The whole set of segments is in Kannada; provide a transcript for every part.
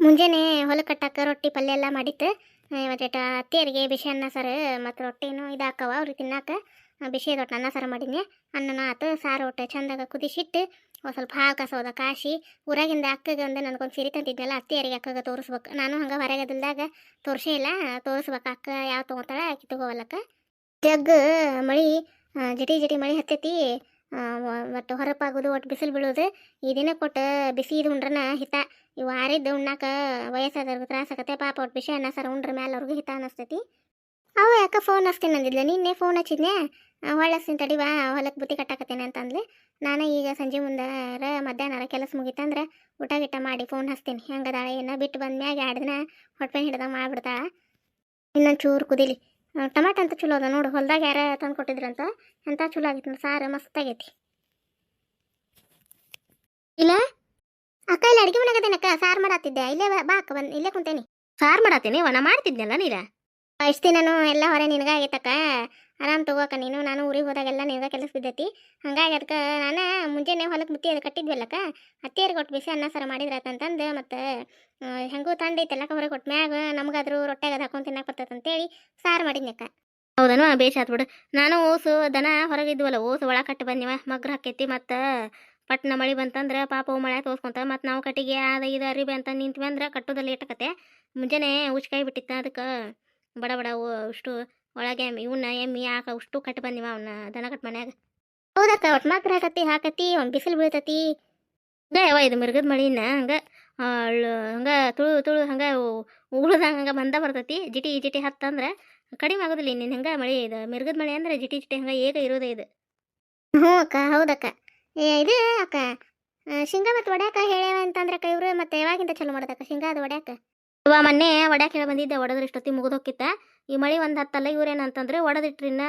ಮುಂಜಾನೆ ಹೊಲ ಕಟ್ಟಾಕ ರೊಟ್ಟಿ ಪಲ್ಯ ಎಲ್ಲ ಮಾಡಿತ್ತು. ಇವತ್ತು ಅತ್ತಿಯರಿಗೆ ಬಿಸಿ ಅನ್ನ ಸಾರು ಮತ್ತು ರೊಟ್ಟಿನೂ ಇದಾಕವ, ಅವ್ರಿಗೆ ತಿನ್ನಾಕ. ಬಿಸಿ ಒಟ್ಟು ಅನ್ನ ಸಾರು ಮಾಡೀನಿ ಅನ್ನನ ಆತು, ಸಾರು ಒಟ್ಟು ಚಂದಾಗ ಕುದಿಸಿಟ್ಟು ಒಂದು ಸ್ವಲ್ಪ ಹಾಲು ಕಸೋದ ಕಾಶಿ ಊರಾಗಿಂದ ಅಕ್ಕಗೆ ಒಂದು ನನಗೊಂದು ಸಿರಿ ತಂದಿದ್ನಲ್ಲ ಅತ್ತಿಯರಿಗೆ ಅಕ್ಕಗೆ ತೋರಿಸ್ಬೇಕು. ನಾನು ಹಂಗೆ ಹೊರಗದಿಲ್ದಾಗ ತೋರಿಸೇ ಇಲ್ಲ. ತೋರಿಸ್ಬೇಕು ಅಕ್ಕ ಯಾವ ತೊಗೊತಾಳೆ, ಆಕಿ ತಗೋವಲ್ಲಕ್ಕ. ಜಗ್ ಮಳಿ ಜಟಿ ಜಟಿ ಮಳಿ ಹತ್ತೈತಿ. ಮತ್ತೆ ಹೊರಪಾಗುದು, ಒಟ್ಟು ಬಿಸಿಲು ಬೀಳೋದು. ದಿನ ಕೊಟ್ಟು ಬಿಸಿ ಇದು ಉಂಡ್ರನ ಹಿತ. ಇವು ಆರಿದ್ದು ಉಣ್ಣಾಕ ವಯಸ್ಸಾದವ್ರಿಗೆ ತ್ರಾಸ ಆಗತ್ತೆ, ಪಾಪ ಒಟ್ಟು ವಿಷಯ ಅನ್ನ, ಸರ್ ಉಂಡ್ರ ಮೇಲೆ ಅವ್ರಿಗೆ ಹಿತ ಅನ್ನಿಸ್ತೈತಿ ಅವ ಯಾಕೆ ಫೋನ್ ಹಚ್ತೀನಿ ಅಂದಿದ್ಲ? ನಿನ್ನೆ ಫೋನ್ ಹಚ್ಚಿದ್ನೆ ಹೊಳ್ಳ ಹಚ್ತೀನಿ ತಡಿವಾ ಹೊಲಕ್ಕೆ ಬುತ್ತಿ ಕಟ್ಟಾಕತ್ತೇನೆ ಅಂತಂದ್ಲೆ. ನಾನು ಈಗ ಸಂಜೆ ಮುಂದಾರ ಮಧ್ಯಾಹ್ನ ಕೆಲಸ ಮುಗಿತಂದ್ರೆ ಊಟ ಗಿಟ್ಟ ಮಾಡಿ ಫೋನ್ ಹಚ್ತೀನಿ. ಹೆಂಗದಾಳೆ ಏನ ಬಿಟ್ಟು ಬಂದ ಮ್ಯಾಗ ಎರಡು ದಿನ ಹೊಟ್ಟೆ ಹಿಡ್ದಂಗೆ ಮಾಡ್ಬಿಡ್ತಾಳ. ಇನ್ನೊಂದು ಚೂರು ಕುದಿಲಿ ಟಮಾಟ ಅಂತ ಚಲೋ ಅದ ನೋಡು, ಹೊಲ್ದಾಗ ಯಾರ ತಂದು ಕೊಟ್ಟಿದ್ರಂತ ಎಂಥ ಚಲೋ ಆಗಿತ್ತು ಸಾರು ಮಸ್ತ್ ಆಗೈತಿ. ಇಲ್ಲ? ಅಕ್ಕ ಇಲ್ಲಿ ಅಡಿಗೆ ಮನೆಗದೇನಕ್ಕ ಸಾರು ಮಾಡತ್ತಿದ್ದೆ ಇಲ್ಲೇ ಬಾ ಅಕ್ಕ, ಬಂದು ಇಲ್ಲೇ ಕುಂತೇನಿ. ಸಾರು ಮಾಡತ್ತೀನಿ ನಾ ಮಾಡ್ತಿದ್ನಲ್ಲ ನೀರ? ಇಷ್ಟು ನಾನು ಎಲ್ಲ ಹೊರೆ ನಿನಗ ಆಗೈತಕ್ಕ ಆರಾಮ್ ತಗೋಕ ನೀನು, ನಾನು ಊರಿಗೆ ಹೋದಾಗೆಲ್ಲ ನಿನಗ ಕೆಲಸ ಬಿದ್ದೈತಿ. ಹಂಗಾಗಿ ಅದಕ್ಕೆ ನಾನು ಮುಂಜಾನೆ ಹೊಲಕ್ಕೆ ಮುತ್ತಿ ಅದು ಕಟ್ಟಿದ್ವಲ್ಲಕ್ಕ. ಅತ್ತಿಯರಿಗೆ ಕೊಟ್ಟು ಬಿಸಿ ಅನ್ನ ಸಾರು ಮಾಡಿದ್ರಾತಂತಂದು ಮತ್ತು ಹೆಂಗೂ ತಂಡ ಐತಲ್ಲ ಹೊರಗೆ ಕೊಟ್ಟು ಮ್ಯಾಗ ನಮಗಾದ್ರೂ ರೊಟ್ಟಾಗ ಅದು ಹಾಕೊಂಡು ತಿನ್ನಕ್ಕೆ ಬರ್ತದೆ ಅಂತೇಳಿ ಸಾರು ಮಾಡಿದ್ನಕ್ಕ ಹೌದನು, ಬೇಷ್ ಆತ್ ಬಿಡು. ನಾನು ಓಸು ದನ ಹೊರಗಿದ್ವಲ್ಲ ಓಸು ಒಳ ಕಟ್ಟು ಬಂದಿವ, ಮಗ್ರ ಹಾಕೈತಿ ಮತ್ತು ಪಟ್ನ ಮಳಿ ಬಂತಂದ್ರೆ ಪಾಪ ಮಳೆ ತೋರ್ಸ್ಕೊಂತ ಮತ್ತು ನಾವು ಕಟ್ಟಿಗೆ ಅದು ಇದು ಅರಿಬಿ ಅಂತ ನಿಂತ್ವಿ ಅಂದ್ರೆ ಕಟ್ಟೋದು ಲೇಟ್ ಆಕತೆ ಮುಂಜಾನೆ ಉಚ್ಕಾಯಿ ಬಿಟ್ಟಿತ್ತ ಅದಕ್ಕೆ ಬಡ ಬಡ ಅಷ್ಟು ಒಳಗೆ ಇವನ್ನ ಎಮ್ಮಿ ಹಾಕ ಅಷ್ಟು ಕಟ್ಟಿ ಬಂದಿವ ಅವನ್ನ ದನ ಕಟ್ ಮನ್ಯಾಗ. ಹೌದಕ್ಕ, ಒಟ್ ಮಾತ್ರ ಹಾಕತಿ ಹಾಕತಿ ಒಂದು ಬಿಸಿಲು ಬೀಳ್ತತಿ. ಹಂಗ ಇದು ಮಿರ್ಗದ ಮಳಿನ, ಹಂಗೆ ಹಂಗೆ ತುಳು ತುಳು, ಹಂಗೆ ಉಗುಳ್ದಂಗೆ ಹಂಗೆ ಬಂದ ಬರ್ತೈತಿ, ಜಿಟಿ ಜಿಟಿ ಹತ್ತಂದ್ರೆ ಕಡಿಮೆ ಆಗೋದಿಲ್ಲ ಇನ್ನೇನು ಹಂಗೆ ಮಳಿ ಇದು. ಮಿರ್ಗದ ಮಳೆ ಅಂದ್ರೆ ಜಿಟಿ ಜಿಟಿ ಹಂಗೆ ಏಕ ಇರೋದೇ ಇದು. ಹ್ಞೂ ಅಕ್ಕ, ಹೌದಕ್ಕ. ಇದು ಅಕ್ಕ ಶೇಂಗಾ ಮತ್ತು ಒಡ್ಯಾಕ ಹೇಳ್ಯಾವ ಅಂತಂದ್ರಕ್ಕ ಇವ್ರು ಮತ್ತೆ ಯಾವಾಗಿಂದ ಚಲೋ ಮಾಡೋದಕ್ಕ ಶೇಂಗಾ ಅದು ಒಡ್ಯಾಕ ಇವ ಮೊನ್ನೆ ಒಡ್ಯಾಕ ಹೇಳ ಬಂದಿದ್ದೆ ಒಡೆದ್ರೆ ಇಷ್ಟೊತ್ತಿ ಮುಗಿದೋಕಿತ್ತ ಈ ಮಳಿ ಒಂದು ಹತ್ತಲ್ಲ ಇವ್ರೇನಂತಂದ್ರೆ ಒಡೆದಿಟ್ರಿನ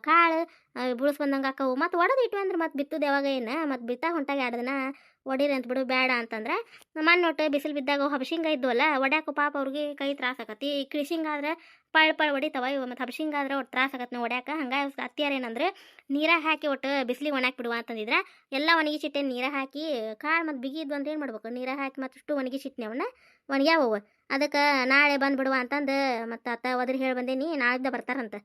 ಕಾಳು ಬುಳ್ಸ್ ಬಂದಂಗೆ ಹಾಕವು. ಮತ್ತು ಇಟ್ವಿ ಅಂದ್ರೆ ಮತ್ತೆ ಬಿತ್ತುದು ಯಾವಾಗ ಏನು? ಮತ್ತು ಬಿತ್ತಾಗ ಹೊಂಟಾಗ ಎರಡು ದಿನ ಒಡೀರಿ ಅಂತ ಬಿಡು ಬೇಡ ಅಂತಂದ್ರೆ ಮಣ್ಣು ಒಟ್ಟು ಬಿಸಿಲು ಬಿದ್ದಾಗ ಹಬ್ಶಿಂಗ ಇದ್ವಲ್ಲ ಒಡ್ಯಾಕು ಪಾಪ ಅವ್ರಿಗೆ ಕೈ ತ್ರಾಸ ಆಕತಿ. ಕೃಷಿಂಗ್ ಆದ್ರೆ ಪಳ್ ಪಳ್ ಹೊಡಿತಾವ ಇವ. ಮತ್ತು ಹಬ್ಶಿಂಗ ಆದ್ರೆ ಒಟ್ಟು ತ್ರಾಸ ಆಗತ್ತೆ ನಾವು ಒಡ್ಯಾಕ. ಹಂಗಾಗಿ ಅತ್ತಿಯಾರ ಏನಂದ್ರೆ ನೀರಾಗ ಹಾಕಿ ಒಟ್ಟು ಬಿಸಿಲಿಗೆ ಒಣಾಕ್ ಬಿಡುವ ಅಂತಂದಿದ್ರೆ, ಎಲ್ಲ ಒಣಗಿ ಚಿಟ್ಟೆ ನೀರಾಗ ಹಾಕಿ ಕಾಳು ಮತ್ತು ಬಿಗಿ ಇದ್ವು ಅಂದ್ರೆ ಏನು ಮಾಡ್ಬೇಕು? ನೀರಾಗ ಹಾಕಿ ಮತ್ತಷ್ಟು ಒಣಗಿ ಚಿಟ್ನಿ ಅವನ್ನ ಒಣಗ್ಯಾವವು. ಅದಕ್ಕೆ ನಾಳೆ ಬಂದ್ಬಿಡುವ ಅಂತಂದು ಮತ್ತು ಅತ್ತ ಒದ್ರಿ ಹೇಳಿ ಬಂದೇನಿ ನಾಳಿದ್ದ ಬರ್ತಾರಂತ.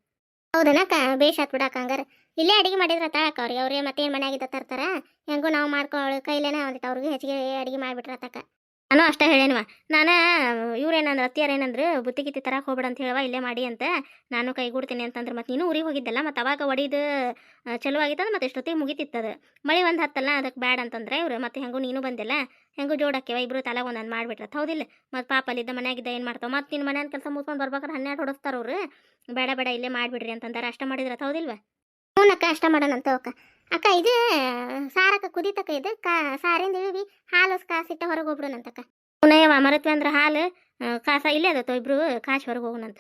ಹೌದನಕ್ಕ ಬೇಷ್ ಆತ್ ಹಂಗಾರ. ಇಲ್ಲೇ ಅಡಿಗೆ ಮಾಡಿದ್ರ ತಾಳಕ್ಕ ಅವ್ರಿಗೆ? ಅವ್ರಿಗೆ ಮತ್ತೇನು ಮನೆಯಾಗಿದ್ದ ತರ್ತಾರ? ಹೆಂಗೂ ನಾವು ಮಾಡ್ಕೊಳ್ಳೋ ಕೈಲೇನ ಒಂದಿಟ್ಟು ಅವ್ರಿಗೆ ಹೆಚ್ಚಿಗೆ ಅಡಿಗೆ ಮಾಡಿಬಿಟ್ರತಕ್ಕ ನಾನು ಅಷ್ಟೇ ಹೇಳೇನಿವ. ನಾನು, ಇವ್ರೇನಂದ್ರೆ ಅತ್ತಿಯಾರ ಏನಂದ್ರೆ ಬುತ್ತಿ ಗಿತ್ತಿ ತರಕ್ಕೆ ಹೋಗ್ಬೇಡ ಅಂತ ಹೇಳುವ ಇಲ್ಲೇ ಮಾಡಿ ಅಂತ ನಾನು ಕೈಗೂಡ್ತೀನಿ ಅಂತಂದ್ರೆ ಮತ್ತು ನೀನು ಊರಿಗೆ ಹೋಗಿದ್ದಲ್ಲ ಮತ್ತು ಅವಾಗ ಒಡಿದು ಚಲೋ ಆಗಿತ್ತಂದ್ರೆ ಮತ್ತೆ ಎಷ್ಟೊತ್ತಿಗೆ ಮುಗಿತಿತ್ತದು. ಮಳೆ ಒಂದು ಹತ್ತಲ್ಲ ಅದಕ್ಕೆ ಬ್ಯಾಡ ಅಂತಂದ್ರೆ ಇವ್ರು ಮತ್ತೆ ಹೆಂಗೂ ನೀನು ಬಂದಿಲ್ಲ, ಹೆಂಗೂ ಜೋಡಕ್ಕೆ ಇಬ್ಬರು ತಲೆ ಒಂದೊಂದು ಮಾಡಿಬಿಟ್ರತ್ ಹೌದಿಲ್ಲ ಮತ್ತು ಪಾಪ ಅಲ್ಲಿದ್ದ ಮನೆಯಾಗಿದ್ದ ಏನು ಮಾಡ್ತಾವೆ ಮತ್ತು ನಿನ್ನ ಮನೆಯ ಕೆಲಸ ಮುಗಿಸ್ಕೊಂಡು ಬರ್ಬೇಕಾದ್ರೆ ಹನ್ನೆರಡು ಹೊಡಸ್ತಾರ ಅವರು. ಬೇಡ ಬೇಡ, ಇಲ್ಲೇ ಮಾಡಿಬಿಡ್ರಿ ಅಂತಂದಾರೆ, ಅಷ್ಟ ಮಾಡಿದ್ರತ್ ಹೌದಿಲ್ವ? ಹ್ಞೂನಕ್ಕ ಅಷ್ಟ ಮಾಡೋಣಂತ ಅಕ್ಕ ಅಕ್ಕ, ಇದು, ಸಾರಕ್ಕ ಕುದಿತಕ್ಕ ಇದು, ಕಾ, ಸಾರಿಂದ ಇಳಿವಿ ಹಾಲು ಕಾಸಿಟ್ಟ ಹೊರಗೆ ಹೋಗ್ಬಿಡೋಣಂತಕ್ಕ. ಪುನಃ ಮರತ್ವಿ ಅಂದ್ರೆ ಹಾಲು ಕಾಸ ಇಲ್ಲೇ ಅದತ್ತೋ ಇಬ್ರು, ಕಾಶ್ ಹೊರಗೆ ಹೋಗೋಣಂತ.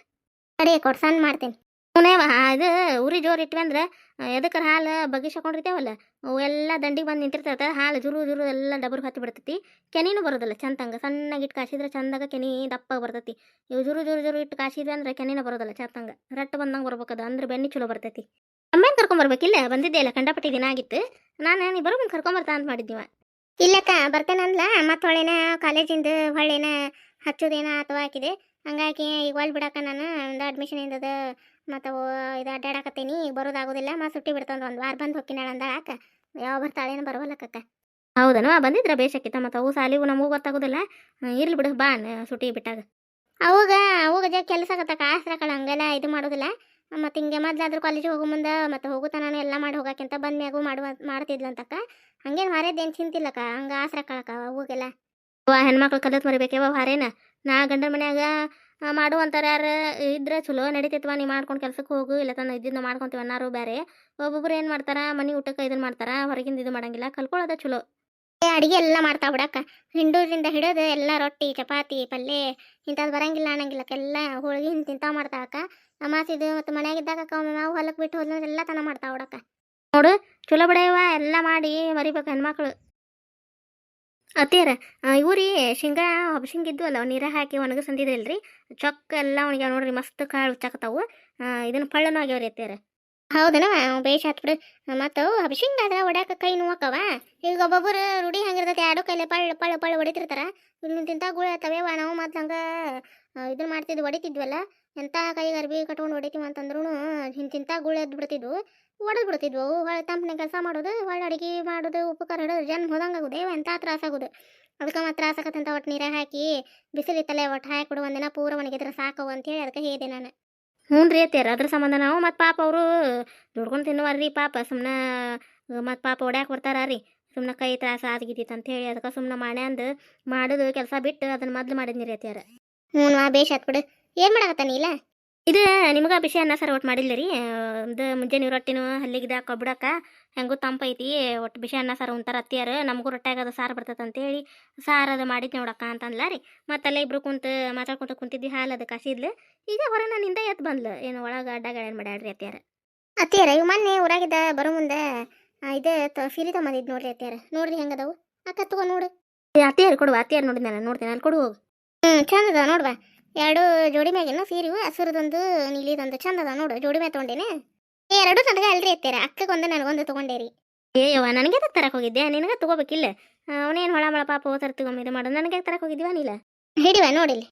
ಅಡಿ ಕೊಟ್ಟು ಸಣ್ಣ ಮಾಡ್ತೇನೆ. ಪುನಃ ಅದು ಉರಿ ಜೋರು ಇಟ್ವಿ ಅಂದ್ರೆ ಎದಕ್ಕೆ ಹಾಲು ಬಗ್ಗಿಸ್ಕೊಂಡಿರ್ತೇವಲ್ಲ ಎಲ್ಲ ದಂಡಿಗೆ ಬಂದು ನಿಂತಿರ್ತೈತೆ ಹಾಲು ಜುರು ಜುರು ಎಲ್ಲ ಡಬ್ರು ಹತ್ತಿ ಬಿಡ್ತೈತಿ. ಕೆನಿನೂ ಬರೋದಿಲ್ಲ ಚಂದಂಗೆ ಸಣ್ಣಗೆ ಇಟ್ಟು ಕಾಸಿದ್ರೆ ಚಂದಾಗ ಕೆನಿ ದಪ್ಪ ಬರ್ತೈತಿ. ಇವು ಜುರು ಜುರು ಜುರು ಇಟ್ಟು ಕಾಸಿದ್ವಿ ಅಂದ್ರೆ ಕೆನಿನ ಬರೋದಿಲ್ಲ ಚಂದಂಗೆ ರಟ್ಟು ಬಂದಂಗೆ ಬರ್ಬೇಕದು, ಅಂದ್ರೆ ಬೆನ್ನಿ ಚಲೋ ಬರ್ತೈತಿ. ಅಮ್ಮೇನು ಕರ್ಕೊಂಬರ್ಬೇಕಿಲ್ಲ ಬಂದಿದ್ದೆ ಇಲ್ಲ ಕಂಡಪಟ್ಟಿ ದಿನ ಆಗಿತ್ತು. ನಾನು ನೀ ಬರೋ ಕರ್ಕೊಂಡ್ ಕರ್ಕೊಂಬರ್ತಾ ಅಂತ ಮಾಡಿದ್ದೀವ ಇಲ್ಲಕ್ಕ ಬರ್ತೇನಂದ್ಲ ಮತ್ತೆ ಹೊಳೆನ ಕಾಲೇಜಿಂದ ಹೊಳೆನ ಹಚ್ಚೋದೇನ ಅಥವಾ ಹಾಕಿದೆ. ಹಂಗಾಗಿ ಈಗ ಒಲ್ ಬಿಡಕ್ಕ ನಾನು. ಒಂದು ಅಡ್ಮಿಷನ್ ಇಂದದ ಮತ್ತು ಇದು ಅಡ್ಡಾಡಕತ್ತೀನಿ ಈಗ ಬರೋದಾಗೋದಿಲ್ಲ ಮತ್ತೆ ಸುಟ್ಟಿ ಬಿಡ್ತಂದ ಒಂದು ವಾರ ಬಂದು ಹೋಗ್ತೀನಿ ಅಂದಾಳಕ್ಕ ಯಾವ ಬರ್ತಾಳೇನು ಬರವಲ್ಲಕ್ಕ ಹೌದನು? ಬಂದಿದ್ರ ಬೇಷಕ್ಕಿತ್ತ ಮತ್ತು ಅವು ಸಾಲಿಗೂ ನಮಗೂ ಗೊತ್ತಾಗೋದಿಲ್ಲ. ಇರ್ಲಿ ಬಿಡು ಬಾ ಸುಟ್ಟಿ ಸುಟಿ ಬಿಟ್ಟಾಗ. ಅವಾಗ ಅವಾಗ ಜ ಕೆಲಸ ಆಗತ್ತಕ್ಕ. ಆಸ್ರಕಳ ಹಂಗೆಲ್ಲ ಇದು ಮಾಡೋದಿಲ್ಲ. ಮತ್ತು ಹಿಂಗೆ ಮೊದ್ಲಾದ್ರೂ ಕಾಲೇಜಿಗೆ ಹೋಗೋ ಮುಂದೆ ಮತ್ತು ಹೋಗುತ್ತಾ ನಾನು ಎಲ್ಲ ಮಾಡಿ ಹೋಗಕ್ಕಿಂತ ಬಂದ ಮ್ಯಾಗೂ ಮಾಡುವ ಮಾಡ್ತಿದ್ಲಂತಕ್ಕ ಹಂಗೇನು ಹೊರೇದೇನು ಚಿಂತಿಲ್ಲಕ್ಕ, ಹಂಗೆ ಆಸ್ರಕಳಕ್ಕ ಅವಾಗೆಲ್ಲ ಅವ ಹೆಣ್ಮಕ್ಳು ಕಲಿತ್ ಮರಿಬೇಕೇವ ಹಾರೇನ? ನಾ ಗಂಡನ ಮನ್ಯಾಗ ಮಾಡುವಂಥವ್ರು ಯಾರು ಇದ್ರೆ ಚಲೋ ನಡಿತೈತವ, ನೀ ಮಾಡ್ಕೊಂಡು ಕೆಲ್ಸಕ್ಕೆ ಹೋಗು, ಇಲ್ಲ ತನ್ನ ಇದ್ದಿದ್ದು ಮಾಡ್ಕೊಂತೀವಿ ಅನ್ನಾರು ಬೇರೆ ಒಬ್ಬೊಬ್ರು ಏನು ಮಾಡ್ತಾರೆ, ಮನೆ ಊಟಕ್ಕೆ ಇದನ್ನು ಮಾಡ್ತಾರೆ, ಹೊರಗಿಂದ ಇದು ಮಾಡಂಗಿಲ್ಲ ಕಲ್ಕೊಳ್ಳೋದೇ ಚಲೋ. ಅಡಿಗೆ ಎಲ್ಲ ಮಾಡ್ತಾ ಬಿಡಕ್ಕ. ಹಿಂಡೂರಿಂದ ಹಿಡಿದು ಎಲ್ಲ ರೊಟ್ಟಿ, ಚಪಾತಿ ಪಲ್ಯ ಇಂಥದ್ದು ಬರಂಗಿಲ್ಲ ಅನ್ನಂಗಿಲ್ಲಕ್ಕೆಲ್ಲ ಹೋಳಿಗೆ ಹಿಂಗೆ ತಿಂತಾವ ಮಾಡ್ತಾವಕ್ಕ ಅಮಾಸಿದು ಮತ್ತು ಮನೆಯಾಗಿದ್ದಾಗ ನಾವು ಹೊಲಕ್ಕೆ ಬಿಟ್ಟು ಹೋದ್ರೆ ಎಲ್ಲ ತನ ಮಾಡ್ತಾವ ಬಿಡಕ್ಕ. ನೋಡು, ಚಲೋ ಬಿಡವ ಎಲ್ಲ ಮಾಡಿ ಮರಿಬೇಕು ಹೆಣ್ಮಕ್ಳು. ಅತ್ತೀರ ಇವ್ರಿ ಶೇಂಗಾ ಹಬ್ಶಿಂಗ್ ಇದ್ದು ಅಲ್ಲ ನೀರ ಹಾಕಿ ಒಣಗಿಸಂದಿದ್ರಲ್ರಿ ಚೊಕ್ಕ ಎಲ್ಲ ಒಣಗ್ಯಾವ ನೋಡ್ರಿ, ಮಸ್ತ್ ಕಾಳು ಉಚ್ಚಾಕತ್ತಾವು ಇದನ್ನ ಪಳ್ಳನೂ ರೀ ಅತ್ತೀರ ಹೌದನವ? ಬೇಷ್ ಆತ್ ಬಿಡು ಮತ್ತು ಅಭಿಷೇಕ್ ಆದ್ರೆ ಹೊಡ್ಯಾಕ ಕೈ ನೋವಾಕವ? ಈಗ ಒಬ್ಬೊಬ್ಬರು ರೂಢಿ ಹಂಗಿರ್ತೈತಿ ಎರಡು ಕೈಲೆ ಪಳ್ ಪಳ್ಳ ಪಳ್ಳ ಹೊಡಿತಿರ್ತಾರ. ತಿಂತ ಗುಳೆ ತವೇವ ನಾವು ಮತ್ತು ಹಂಗೆ ಇದು ಮಾಡ್ತಿದ್ವಿ ಹೊಡಿತಿದ್ವಲ್ಲ? ಎಂಥ ಕೈಗೆ ಅರ್ಬಿ ಕಟ್ಕೊಂಡು ಹೊಡಿತೀವಿ ಅಂತಂದ್ರೂ ಇಂತಿಂತ ಗುಳೆ ಎದ್ದು ಬಿಡ್ತಿದ್ವು ಹೊಡೆದು ಬಿಡ್ತಿದ್ವು ಹೊಳೆ ತಂಪನೆ ಕೆಲಸ ಮಾಡೋದು ಹೊಳೆ ಅಡಿಗೆ ಮಾಡೋದು, ಉಪಕಾರ ಹಿಡಿದು ಜನ್ಮ ಹೋದಂಗೆ ಆಗೋದು. ಏವ ಎಂಥ ತ್ರಾಸ ಆಗೋದು? ಅದಕ್ಕೆ ಮತ್ತು ತ್ರಾಸ ಆಗತ್ತಂತ ಒಟ್ಟು ನೀರಾಗ ಹಾಕಿ ಬಿಸಿಲಿತ್ತಲೇ ಒಟ್ಟು ಹಾಕಿ ಕೊಡು ಒಂದಿನ ಪೂರ ಒಣಗಿದ್ರೆ ಸಾಕವು ಅಂತೇಳಿ ಅದಕ್ಕೆ ಹೇಳಿದೆ ನಾನು. ಹ್ಞೂ ರೀ ಅತ್ಯಾರ ಅದ್ರ ಸಂಬಂಧ ನಾವು ಮತ್ತು ಪಾಪ ಅವರು ದುಡ್ಕೊಂಡು ತಿನ್ನುವಾರ್ರಿ ಪಾಪ. ಸುಮ್ಮನೆ ಮತ್ತು ಪಾಪ ಹೊಡ್ಯಾಕೆ ಬರ್ತಾರ ರೀ ಸುಮ್ಮನೆ ಕೈ ತ್ರಾಸ ಆದ್ಗಿದ್ದಿತ್ತು ಅಂತ ಹೇಳಿ ಅದಕ್ಕೆ ಸುಮ್ಮನೆ ಮಾಡ್ಯಾಂದು ಮಾಡೋದು ಕೆಲಸ ಬಿಟ್ಟು ಅದನ್ನ ಮೊದಲು ಮಾಡಿದ್ನಿ ರೀ ಅತ್ಯಾರ ಹ್ಞೂ ನಾ ಬೇಷ್ ಆತ್ಬಿಡು ಏನು ಮಾಡಕತ್ತಾನ ಇಲ್ಲ? ಇದು ನಿಮ್ಗೆ ವಿಷಯ ಅನ್ನ ಸರ್ ಒಟ್ಟು ಮಾಡಿಲ್ಲ ರೀ ಇದು ಮುಂಜಾನೆ ರೊಟ್ಟಿನೂ ಹಲ್ಲಿಗಿದ ಕೊಬ್ಬಿಡಕ ಹೆಂಗೂ ತಂಪೈತಿ ಒಟ್ಟು ಬಿಸಿ ಅನ್ನ ಸಾರು ಉಂತಾರ ಅತ್ತಿಯಾರ. ನಮಗೂ ರೊಟ್ಯಾಗ ಅದು ಸಾರು ಬರ್ತೈತೆ ಅಂತೇಳಿ ಸಾರು ಅದು ಮಾಡಿದ್ ನೋಡಕ್ಕ ಅಂತಂದ್ಲ ರೀ ಮತ್ತಲ್ಲೇ ಇಬ್ರು ಕುಂತು ಮಾತಾಡ್ಕೊಂತ ಕುಂತಿದ್ವಿ ಹಾಲು ಅದು ಕಸಿದ್ಲು ಈಗ ಹೊರ ನನ್ನಿಂದ ಎದ್ದು ಬಂದ್ಲು. ಏನು ಒಳಗೆ ಅಡ್ಡಗಳೇನು ಮಾಡ್ಯಾಡ್ರಿ ಅತ್ತಿಯಾರ. ಅತ್ತಿಯರ ಇವು ಮೊನ್ನೆ ಊರಾಗಿದ್ದ ಬರೋ ಮುಂದೆ ಇದೇ ಇದು ತ- ಸೀರೆ ತಗೊಂಬಂದಿದ್ ನೋಡ್ರಿ ಅತ್ತಿಯರ. ನೋಡ್ರಿ ಹೆಂಗದವು. ಅಕ್ಕ ತಗೋ ನೋಡು. ಅತ್ತಿಯಾರು ಕೊಡುವ ಅತ್ತಿಯಾರು ನೋಡಿದ್ದೆ ನಾನು ನೋಡ್ತೇನೆ ಅಲ್ಲಿ ಕೊಡು ಹೋಗು. ಹ್ಞೂ ಚಂದ ಅದ ನೋಡುವ. ಎರಡು ಜೋಡಿ ಮ್ಯಾಗಿನ ಸೀರಿವು ಹಸಿರದೊಂದು ನೀಲಿದೊಂದು ಚಂದ ಅದ ನೋಡು. ಜೋಡಿ ಮ್ಯಾಗ ತೊಗೊಂಡೇನೆ. ಎರಡು ನನಗೆ ಅಲ್ರಿ ಅತ್ತಿಯರ ಅಕ್ಕಗೊಂದು ನನಗೊಂದು ತಗೊಂಡೇರಿ. ಏಯವ್ವ ನನಗೆ ತರಕ್ಕೆ ಹೋಗಿದ್ದೆ? ನಿನಗೆ ತಗೋಬೇಕಿಲ್ಲ. ಅವನೇನು ಹೊಳ ಮಳ ಪಾಪ ಓದರ್ ತಗೊಂಬ ಇದು ಮಾಡೋದು. ನನಗೆ ತರಕ್ಕೆ ಹೋಗಿದ್ವಾ ನೀಲ? ಹಿಡಿವ ನೋಡಿಲಿ.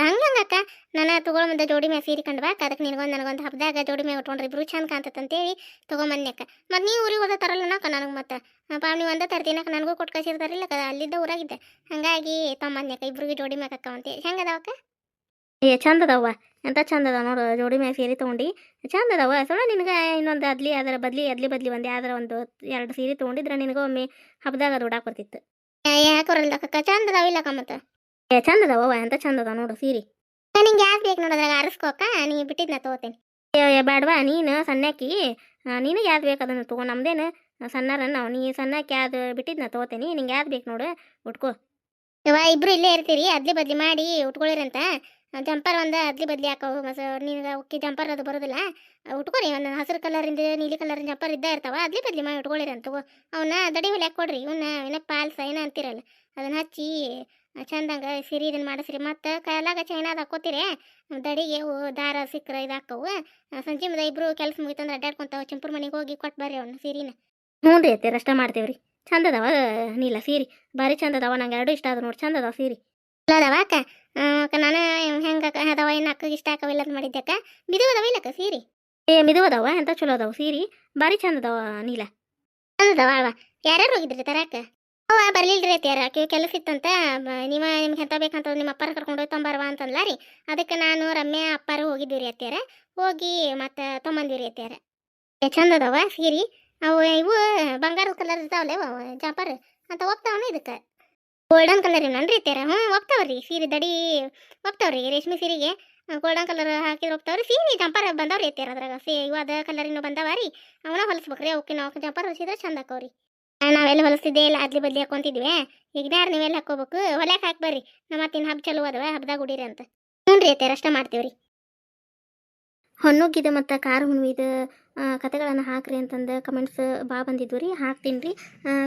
ಹಂಗಂಗ ಅಕ್ಕ. ನನ್ನ ತಗೊಳ ಮುಂದೆ ಜೋಡಿ ಮ್ಯಾಗ ಸೀರೆ ಕಂಡು ಬಾಕ ಅದಕ್ಕೆ ನಿನಗೊಂದು ನನಗೊಂದು ಹಬ್ಬದಾಗ ಜೋಡಿ ಮ್ಯಾಗ ಉಟ್ಕೊಂಡ್ರಿ ಇಬ್ರು ಚಂದ ಕಾಣ್ತೈತೆ ಅಂತೇಳಿ ತಗೊಂಬನ್ಯಕ್ಕ ಮತ್ತು ನೀವು ಊರಿಗೆ ಹೋದ ತರಲ್ಲನಕ್ಕ ನನಗೆ ಮತ್ತೆ? ಪಾಪ ನೀವು ಒಂದೇ ತರ್ತೀನಕ್ಕ ನನಗೂ ಕೊಟ್ಟು ಕಳಿಸಿರ್ತಾರಿಲ್ಲ ಅಲ್ಲಿದ್ದ ಊರಾಗಿದ್ದೆ. ಹಂಗಾಗಿ ತಗೊಂಬನ್ಯಕ್ಕ ಇಬ್ರಿಗೆ ಜೋಡಿ ಮ್ಯಾಗ ಅಕ್ಕ ಅಂತೇಳಿ ಹೆಂಗದವಕ್ಕ ಏ ಚಂದ ಅದಾವ ಎಂತ ಚಂದ ಅದ ನೋಡು ಜೋಡಿ ಮ್ಯಾಗ ಸೀರೆ ತೊಗೊಂಡು. ಚಂದ ಅದಾವ ಸೊಳ್ಳೆ ನಿನಗೆ ಇನ್ನೊಂದು ಅದ್ಲಿ ಅದರ ಬದ್ಲಿ ಅದ್ಲಿ ಬದ್ಲಿ ಒಂದು ಯಾವ್ದಾರ ಒಂದು ಎರಡು ಸೀರೆ ತೊಗೊಂಡಿದ್ರೆ ನಿನಗೆ ಒಮ್ಮೆ ಹಬ್ಬದಾಗ ಅದು ಉಡಾಕ್ ಬರ್ತಿತ್ತು ಯಾಕೆ ಬರಲ್ಲ ಕಕ್ಕ ಚಂದ ಇಲ್ಲ ಮತ್ತೆ? ಏ ಚಂದ ಅದಾವ ಎಂತ ಚಂದ ಅದಾವ ನೋಡು ಸೀರೆ. ನಿಂಗೆ ಯಾಕೆ ಬೇಕು ನೋಡೋದ್ರಾಗ ಅರಸ್ಕೋಕ ನೀ ಬಿಟ್ಟಿದ್ನ ತಗೋತೇನೆ. ಬೇಡವಾ ನೀನು ಸಣ್ಣಾಕಿ ನೀನು ಯಾವ್ದು ಬೇಕು ಅದನ್ನು ತಗೋ ನಮ್ದೇನು ಸಣ್ಣರ ನಾವು. ನೀ ಸಣ್ಣಾಕಿ ಯಾವ್ದು ಬಿಟ್ಟಿದ್ನ ತಗೋತೇನೆ ನಿಂಗೆ ಯಾವ್ದು ಬೇಕು ನೋಡು ಉಟ್ಕೋ. ಇವ ಇಬ್ರು ಇಲ್ಲೇ ಇರ್ತೀರಿ ಅದ್ಲಿ ಬದ್ಲಿ ಮಾಡಿ ಉಟ್ಕೊಳ್ಳಿರಂತ ಜಂಪರ್ ಒಂದು ಅದ್ಲಿ ಬದ್ಲಿ ಹಾಕೋ ಮಸ ನಿನಗೆ ಉಕ್ಕಿ ಜಂಪರ್ ಅದು ಬರೋದಿಲ್ಲ ಉಟ್ಕೊರಿ. ಒಂದು ಹಸಿರು ಕಲರಿಂದ ನೀಲಿ ಕಲರಿನ ಜಂಪರ್ ಇದ್ದೇ ಇರ್ತಾವ, ಅದ್ಲಿ ಬದ್ಲಿ ಮಾಡಿ ಉಟ್ಕೊಳ್ಳಿರಂತ ಅವನ್ನ ದಡಿ ಹೊಲಿ ಕೊಡ್ರಿ ಇವನ್ನ ಇವನ್ನ ಪಾಲ್ಸ ಏನ ಅಂತಿರಲ್ಲ, ಅದನ್ನ ಹಚ್ಚಿ ಚಂದಂಗ ಸಿರಿ ಇದನ್ನ ಮಾಡಿಸ್ರಿ. ಮತ್ತು ಕೈಲಾಗ ಚೈನಾದ ಹಾಕೋತೀರಿ. ದಡಿಗೆ ದಾರ ಸಿಕ್ಕರ ಇದು ಹಾಕವು. ಸಂಜೆ ಮುಂದೆ ಇಬ್ರು ಕೆಲಸ ಮುಗಿತಂದ್ರೆ ಅಡ್ಡಾಡ್ಕೊಂತಾವ ಚಿಂಪುರ್ ಮನೆಗೆ ಹೋಗಿ ಕೊಟ್ಟು ಬರ್ರಿ ಅವ್ನ ಸೀರಿನ. ಹ್ಞೂ ರೀ ಅತ್ತೆ, ರಷ್ಟ ಮಾಡ್ತೇವೆ ರೀ ಚಂದ ಅದಾವ ನೀಲ ಸೀರೆ. ಭಾರಿ ಚಂದ ಅದಾವ ನಂಗೆ ಎರಡು ಇಷ್ಟ ಅದ ನೋಡಿ. ಚಂದ ಅದಾವ ಸೀರೆ. ಅದಾವ ಅಕ್ಕ ಅಕ್ಕ ನಾನು ಹೆಂಗಕ ಅದಾವ ಏನು ಅಕ್ಕಗೆ ಇಷ್ಟ ಆಕವಿಲ್ಲ ಅಂತ ಮಾಡಿದ್ದೆ ಅಕ್ಕ ಬಿದು ಅದಾವ ಇಲ್ಲಕ್ಕ ಸೀರೆ? ಏ ಮಿದು ಅದಾವ ಎಂತ ಚಲೋ ಅದಾವ ಸೀರೆ? ಭಾರಿ ಚಂದ ಅದಾವ ನೀಲ. ಅದಾವ ಅವ ಯಾರ್ಯಾರು ಹೋಗಿದ್ರಿ ತರಾಕ? ಅವ ಬರ್ಲಿಲ್ರಿ ಐತಿ ಯಾರ ಆಕೆ ಕೆಲಸ ಇತ್ತಂತ ನೀವ ನಿಮ್ಗೆ ಎಂತ ಬೇಕಂತ ನಿಮ್ಮ ಅಪ್ಪಾರ ಕರ್ಕೊಂಡು ಹೋಗಿ ತೊಂಬರ್ವ ಅಂತಂದ್ಲ ರೀ. ಅದಕ್ಕೆ ನಾನು ರಮ್ಯಾ ಅಪ್ಪಾರ ಹೋಗಿದ್ವಿ ರೀ ಅತ್ಯಾರ ಹೋಗಿ ಮತ್ತೆ ತೊಂಬಂದಿವಿ ರೀ ಅತ್ಯಾರ ಏ, ಚಂದ ಅದಾವ ಸೀರೆ? ಅವು ಇವು ಬಂಗಾರದ ಕಲರ್ ಇರ್ತಾವಲ್ಲ ಜಾಪರ್? ಅಂತ ಹೋಗ್ತಾವನ ಇದಕ್ಕೆ? ಗೋಲ್ಡನ್ ಕಲರ್ ನನ್ರಿ ತೇರ? ಹ್ಞೂ ಹೋಗ್ತಾವ್ರಿ ಸೀರೆ ದಡಿ, ಹೋಗ್ತಾವ್ರಿ ರೇಷ್ಮೆ ಸೀರೆಗೆ. ಗೋಲ್ಡನ್ ಕಲರ್ ಹಾಕಿದ್ರೆ ಹೋಗ್ತಾವ್ರಿ. ಸೀನಿ ಜಂಪರ್ ಬಂದವ್ರಿ ತೇರ ಅದ್ರಾಗ. ಸೇ ಇವು ಅದ ಇನ್ನು ಬಂದಾವ ಅವನ ಹೊಲಿಸ್ಬೇಕ್ರಿ, ಅವಕ್ಕೆ ನಾವು ಜಂಪರ್ ಹೊಲಿಸಿದ್ರೆ ಚಂದ ಹಾಕೋರಿ ನಾವೆಲ್ಲ ಹೊಲಿಸ್ತಿದ್ದೆ ಇಲ್ಲ ಅದ್ಲಿ ಬದ್ಲಿ ಹಾಕೊಂತಿದ್ವಿ. ಈಗ ಯಾರು ನೀವೆಲ್ಲ ಹಾಕೋಬೇಕು ಹೊಲ್ಯಾಕ ಹಾಕ್ಬರ್ರಿ ನಮ್ಮ ಮತ್ತಿನ ಹಬ್ಬ ಚಲೋ ಅದಾವ, ಹಬ್ಬದಾಗ ಉಡೀರಿ ಅಂತ. ಹ್ಞೂ ರೀ ತೇರ, ಅಷ್ಟ ಮಾಡ್ತೀವ್ರಿ. ಹೊನ್ನುಗ್ಗಿದ ಮತ್ತು ಖಾರ ಹುಣ್ಣಿದು ಕತೆಗಳನ್ನು ಹಾಕ್ರಿ ಅಂತಂದು ಕಮೆಂಟ್ಸ್ ಭಾಳ ಬಂದಿದ್ವು ರೀ. ಹಾಕ್ತೀನಿ ರೀ.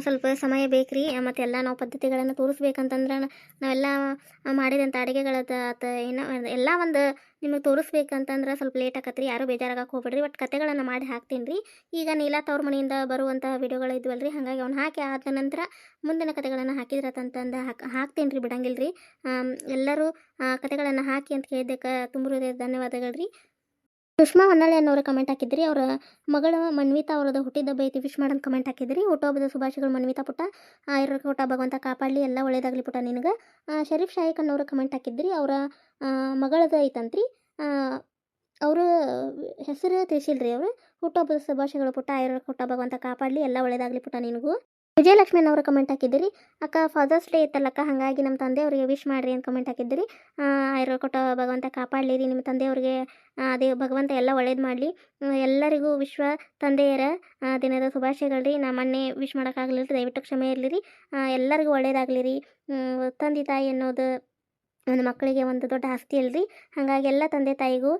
ಸ್ವಲ್ಪ ಸಮಯ ಬೇಕು ರೀ ಮತ್ತು ಎಲ್ಲ ನಾವು ಪದ್ಧತಿಗಳನ್ನು ತೋರಿಸ್ಬೇಕಂತಂದ್ರೆ ನಾವೆಲ್ಲ ಮಾಡಿದಂಥ ಅಡುಗೆಗಳದ ಆತ ಏನೋ ಎಲ್ಲ ಒಂದು ನಿಮಗೆ ತೋರಿಸ್ಬೇಕಂತಂದ್ರೆ ಸ್ವಲ್ಪ ಲೇಟ್ ಆಕತ್ರಿ. ಯಾರೂ ಬೇಜಾರಾಗಕ್ಕೆ ಹೋಗ್ಬೇಡ್ರಿ. ಬಟ್ ಕತೆಗಳನ್ನು ಮಾಡಿ ಹಾಕ್ತೀನಿ ರೀ. ಈಗ ನೀಲಾ ತವ್ರ ಮನೆಯಿಂದ ಬರುವಂಥ ವಿಡಿಯೋಗಳು ಇದ್ವಲ್ಲ ರೀ ಹಾಗಾಗಿ ಅವ್ನು ಹಾಕಿ ಆದ ನಂತರ ಮುಂದಿನ ಕತೆಗಳನ್ನು ಹಾಕಿದ್ರತಂತಂದು ಹಾಕ್, ಹಾಕ್ತೀನಿ ರೀ ಬಿಡಂಗಿಲ್ಲ ರೀ ಎಲ್ಲರೂ ಕತೆಗಳನ್ನು ಹಾಕಿ ಅಂತ ಕೇಳಿದ್ದಕ್ಕೆ ತುಂಬ ಧನ್ಯವಾದಗಳು ರೀ. ಸುಷ್ಮಾ ಹೊನ್ನಾಳಿ ಅನ್ನೋರು ಕಮೆಂಟ್ ಹಾಕಿದ್ರಿ. ಅವರ ಮಗಳ ಮನ್ವಿತಾ ಅವರದ ಹುಟ್ಟಿದ ಐತಿ ವಿಶ್ ಮಾಡೋದು ಕಮೆಂಟ್ ಹಾಕಿದ್ರಿ. ಹುಟ್ಟುಹಬ್ಬದ ಶುಭಾಶಯಗಳು ಮನ್ವಿತಾ ಪುಟ್ಟ. ಆಯುರ್ವೇದ ಪುಟ್ಟ ಭಗವಂತ ಕಾಪಾಡಲಿ, ಎಲ್ಲ ಒಳ್ಳೇದಾಗಲಿ ಪುಟ ನಿನಗೆ. ಶರೀಫ್ ಶಾಯಿಖ್ ಅನ್ನೋರು ಕಮೆಂಟ್ ಹಾಕಿದ್ರಿ. ಅವರ ಮಗಳದ ಐತಂತ್ರಿ. ಅವರು ಹೆಸರು ತಿಳಿಸಿಲ್ರಿ ಅವರು. ಹುಟ್ಟುಹಬ್ಬದ ಶುಭಾಶಯಗಳು ಪುಟ್ಟ. ಆಯುರ್ವೇದ ಪುಟ್ಟ ಭಗವಂತ ಕಾಪಾಡಲಿ, ಎಲ್ಲ ಒಳ್ಳೇದಾಗಲಿ ಪುಟ ನಿನಗೂ. ವಿಜಯಲಕ್ಷ್ಮಿ ಅವರು ಕಮೆಂಟ್ ಹಾಕಿದ್ದೀರಿ. ಅಕ್ಕ ಫಾದರ್ಸ್ ಡೇ ಇತ್ತಲ್ಲಕ್ಕ ಹಾಗಾಗಿ ನಮ್ಮ ತಂದೆಯವರಿಗೆ ವಿಶ್ ಮಾಡಿರಿ ಅಂತ ಕಮೆಂಟ್ ಹಾಕಿದ್ದೀರಿ. ಕೊಟ್ಟ ಭಗವಂತ ಕಾಪಾಡಲಿರಿ ನಿಮ್ಮ ತಂದೆಯವ್ರಿಗೆ ಅದೇ ಭಗವಂತ ಎಲ್ಲ ಒಳ್ಳೇದು ಮಾಡಲಿ. ಎಲ್ಲರಿಗೂ ವಿಶ್ವ ತಂದೆಯರ ದಿನದ ಶುಭಾಶಯಗಳು ರೀ ನಾ ಮೊನ್ನೆ ವಿಶ್ ಮಾಡೋಕ್ಕಾಗಲಿಲ್ಲ ದಯವಿಟ್ಟು ಕ್ಷಮೆ ಇರಲಿರಿ. ಎಲ್ಲರಿಗೂ ಒಳ್ಳೇದಾಗಲಿ ರೀ ಹ್ಮ್, ತಂದೆ ತಾಯಿ ಅನ್ನೋದು ಒಂದು ಮಕ್ಕಳಿಗೆ ಒಂದು ದೊಡ್ಡ ಆಸ್ತಿ ಅಲ್ರಿ. ಹಾಗಾಗಿ ಎಲ್ಲ ತಂದೆ ತಾಯಿಗೂ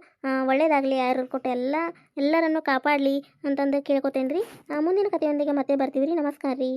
ಒಳ್ಳೇದಾಗಲಿ. ಯಾರು ಕೊಟ್ಟು ಎಲ್ಲ ಎಲ್ಲರನ್ನು ಕಾಪಾಡಲಿ ಅಂತಂದು ಕೇಳ್ಕೊತೇನೆ ರೀ ಮುಂದಿನ ಕಥೆಯೊಂದಿಗೆ ಮತ್ತೆ ಬರ್ತೀವಿ ರೀ. ನಮಸ್ಕಾರ ರೀ.